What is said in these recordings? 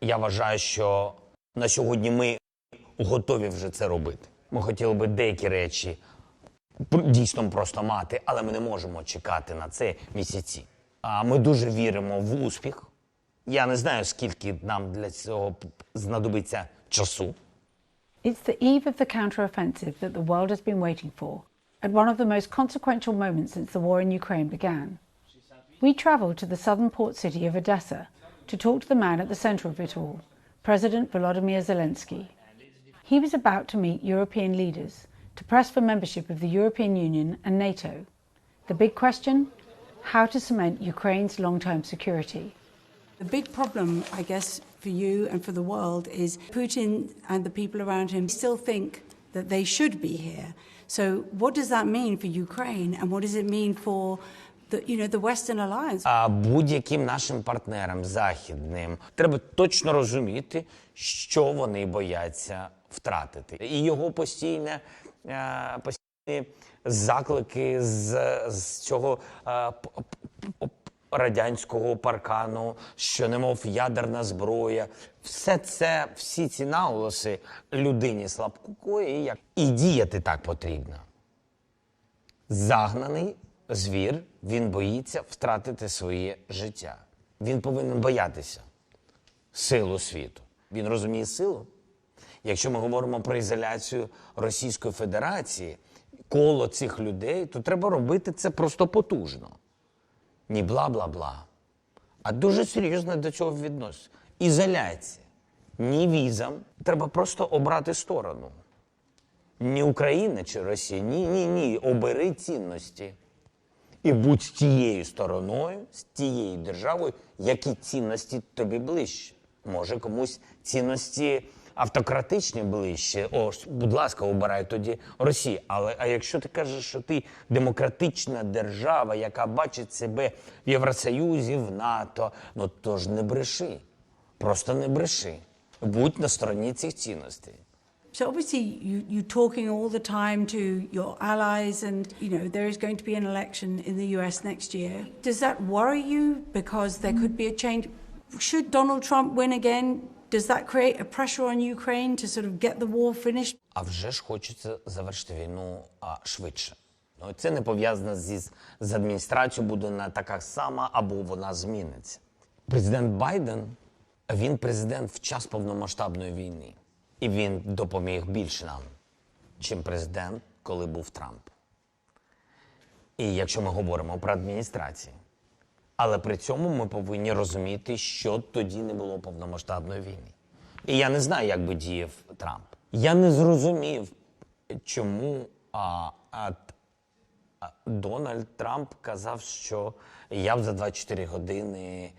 я вважаю, що на сьогодні ми готові вже це робити. Ми хотіли би деякі речі дійсно просто мати, але ми не можемо чекати на це місяці. А ми дуже віримо в успіх. Я не знаю, скільки нам для цього знадобиться часу. It's the eve of the counteroffensive that the world has been waiting for, at one of the most consequential moments since the war in Ukraine began. We travelled to the southern port city of Odessa to talk to the man at the centre of it all, President Volodymyr Zelensky. He was about to meet European leaders to press for membership of the European Union and NATO. The big question how to cement Ukraine's long term security. The big problem, I guess, for you and for the world is Putin and the people around him still think that they should be here. So, what does that mean for Ukraine, and what does it mean for А будь-яким нашим партнерам західним треба точно розуміти, що вони бояться втратити. І його постійне е, постійні заклики з, з цього е, радянського паркану, що немов ядерна зброя. Все це, всі ці наголоси людині слабкої, як і діяти так потрібно. Загнаний звір, він боїться втратити своє життя. Він повинен боятися силу світу. Він розуміє силу. Якщо ми говоримо про ізоляцію Російської Федерації, коло цих людей, то треба робити це просто потужно. Ні бла бла бла. А дуже серйозно до цього відноситься. Ізоляція. Ні візам. Треба просто обрати сторону. Ні Україна чи Росія. Ні, ні, ні. Обери цінності. І будь з тією стороною, з тією державою, які цінності тобі ближче. Може, комусь цінності автократичні ближче. О, будь ласка, обирай тоді Росію. Але а якщо ти кажеш, що ти демократична держава, яка бачить себе в Євросоюзі, в НАТО, ну то ж не бреши. Просто не бреши. Будь на стороні цих цінностей. So obviously you, you're talking all the time to your allies and, you know, there is going to be an election in the US next year. Does that worry you because there could be a change? Should Donald Trump win again, does that create a pressure on Ukraine to sort of get the war finished? А вже ж хочеться завершити війну а, швидше. Ну, це не пов'язано зі, з адміністрацією, буде не така сама або вона зміниться. Президент Байден він президент в час повномасштабної війни. І він допоміг більше нам, чим президент, коли був Трамп. І якщо ми говоримо про адміністрацію. Але при цьому ми повинні розуміти, що тоді не було повномасштабної війни. І я не знаю, як би діяв Трамп. Я не зрозумів, чому а, а, Дональд Трамп казав, що я б за 24 години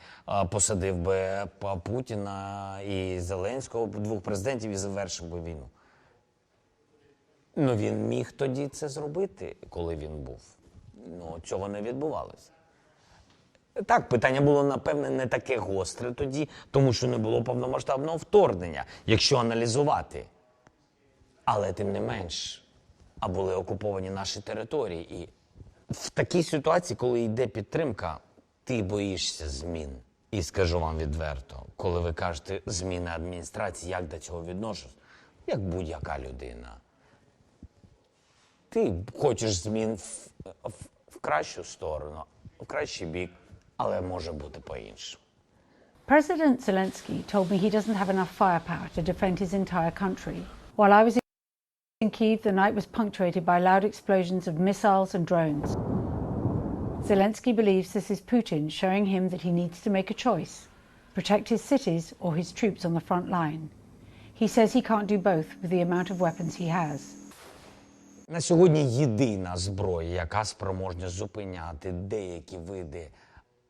посадив би Путіна і Зеленського, двох президентів, і завершив би війну. Ну він міг тоді це зробити, коли він був. Ну, цього не відбувалося. Так, питання було, напевне, не таке гостре тоді, тому що не було повномасштабного вторгнення, якщо аналізувати. Але тим не менш, а були окуповані наші території. І в такій ситуації, коли йде підтримка, ти боїшся змін. І скажу вам відверто, коли ви кажете зміни адміністрації, як до цього відношусь, як будь-яка людина. Ти хочеш змін в, в, в кращу сторону, в кращий бік, але може бути по-іншому. President Zelensky told me he doesn't have enough firepower to defend his entire country. While I was in Kiev, the night was punctuated by loud explosions of missiles and drones. Zelensky believes this is Putin showing him that he needs to make a choice protect his cities or his troops on the front line. He says he can't do both with the amount of weapons he has. На сьогодні єдина зброя, яка спроможна зупиняти деякі види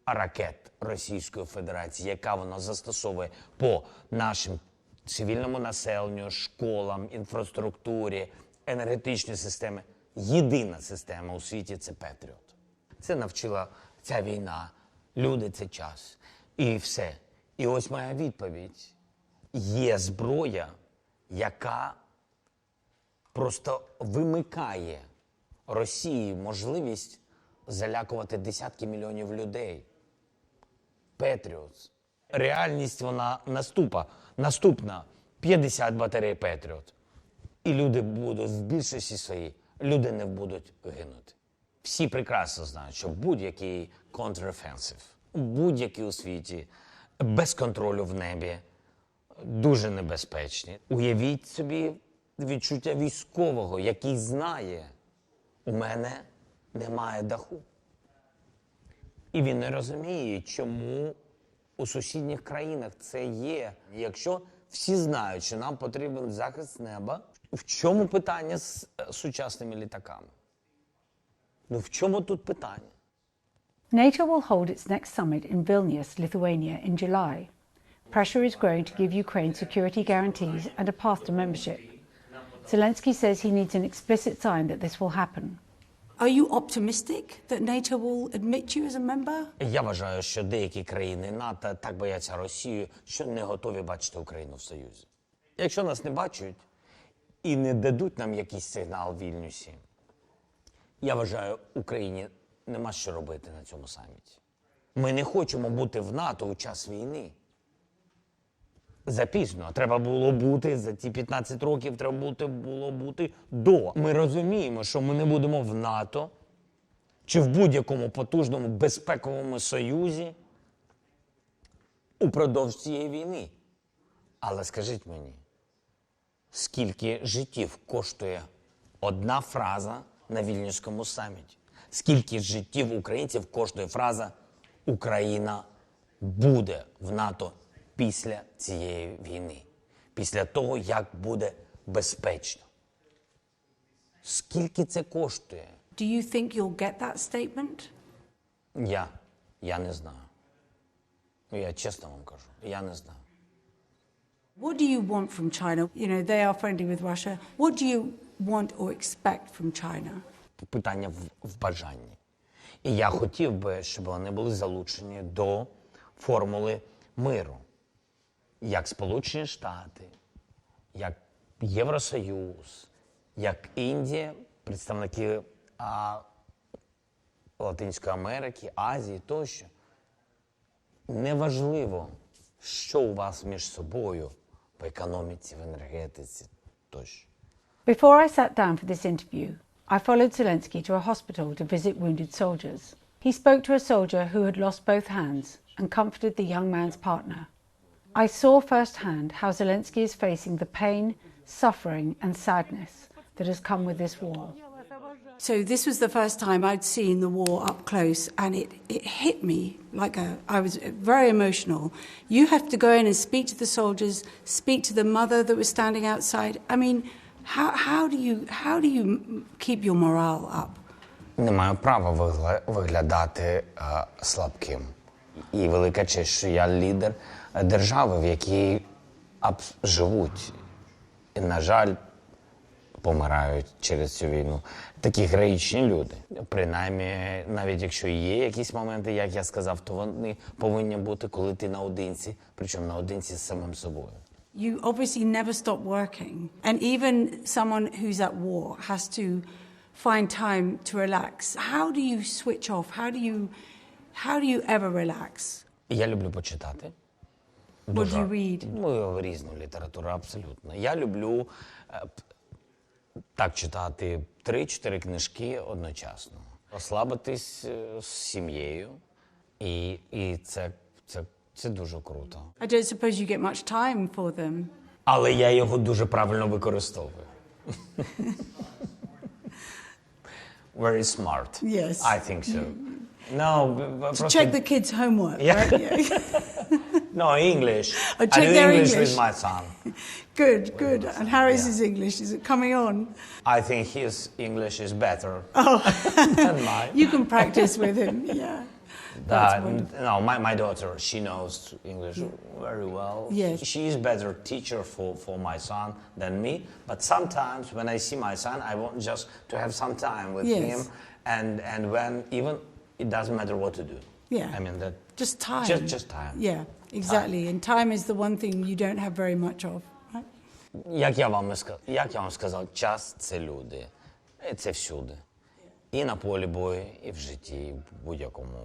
ракет Російської Федерації, яка вона застосовує по нашим цивільному населенню, школам, інфраструктурі, енергетичній системі. Єдина система у світі це Петріот. Це навчила ця війна. Люди це час. І все. І ось моя відповідь: є зброя, яка просто вимикає Росії можливість залякувати десятки мільйонів людей. Петріотс. Реальність вона наступа, наступна 50 батарей Петріот. І люди будуть в більшості своїй, люди не будуть гинути. Всі прекрасно знають, що будь-який контрофенсив, будь-який у світі, без контролю в небі, дуже небезпечні. Уявіть собі відчуття військового, який знає, у мене немає даху. І він не розуміє, чому у сусідніх країнах це є. Якщо всі знають, що нам потрібен захист неба, в чому питання з е, сучасними літаками? Ну в чому тут питання? NATO will hold its next summit in Vilnius, Lithuania, in July. Pressure is growing to give Ukraine security guarantees and a path to membership. Zelensky says he needs an explicit sign that this will happen. Are you optimistic that NATO will admit you as a member? Я вважаю, що деякі країни НАТО так бояться Росію, що не готові бачити Україну в Союзі. Якщо нас не бачать і не дадуть нам якийсь сигнал Вільнюсі, я вважаю, Україні нема що робити на цьому саміті. Ми не хочемо бути в НАТО у час війни. Запізно. Треба було бути за ті 15 років, треба бути, було бути до. Ми розуміємо, що ми не будемо в НАТО чи в будь-якому потужному безпековому союзі упродовж цієї війни. Але скажіть мені, скільки життів коштує одна фраза на Вільнюському саміті? Скільки життів українців коштує фраза Україна буде в НАТО після цієї війни, після того, як буде безпечно? Скільки це коштує? Do you think you'll get that statement? Я, я не знаю. Ну, я чесно вам кажу, я не знаю. What do you want from China? You know, they are friendly with Russia. What do you want or expect from China? Питання в, в бажанні. І я хотів би, щоб вони були залучені до формули миру, як Сполучені Штати, як Євросоюз, як Індія, представники а, Латинської Америки, Азії тощо. Неважливо, що у вас між собою в економіці, в енергетиці тощо. Before I sat down for this interview, I followed Zelensky to a hospital to visit wounded soldiers. He spoke to a soldier who had lost both hands and comforted the young man's partner. I saw firsthand how Zelensky is facing the pain, suffering, and sadness that has come with this war. So this was the first time I'd seen the war up close, and it, it hit me like a. I was very emotional. You have to go in and speak to the soldiers, speak to the mother that was standing outside. I mean, how how do you how do you m- keep your morale up? Не маю права вигла- виглядати е, слабким. І велика честь, що я лідер е, держави, в якій живуть. І, на жаль, помирають через цю війну. Такі героїчні люди. Принаймні, навіть якщо є якісь моменти, як я сказав, то вони повинні бути, коли ти наодинці, причому наодинці з самим собою. You obviously never stop working, and even someone who's at war has to find time to relax. How do you switch off? How do you how do you ever relax? Я люблю почитати. What do you read? Ну, різну літературу, абсолютно. Я люблю е, так читати три-чотири книжки одночасно. Розслабитись е, з сім'єю. І, і це, це, це дуже круто. I don't suppose you get much time for them. Але я його дуже правильно використовую. Very smart. Yes. I think so. No, б- б- просто... Check the kids' homework, Yeah. right? Yeah. No, English. Oh, I check do their English, English. with my son. good, good. And Harry's Yeah. is English. Is it coming on? I think his English is better Oh. than mine. You can practice with him. Yeah. That's Uh, no, my, my daughter, she knows English very well. Yes. She is better teacher for, for my son than me. But sometimes when I see my son, I want just to have some time with Yes. him. And, and when even, it doesn't matter what to do. Yeah. I mean, that Just time. Just, just time. Yeah, exactly. And time is the one thing you don't have very much of. Right? Як я вам і ска- як я вам сказав, час це люди. І це всюди. І на полі бою, і в житті, і в будь-якому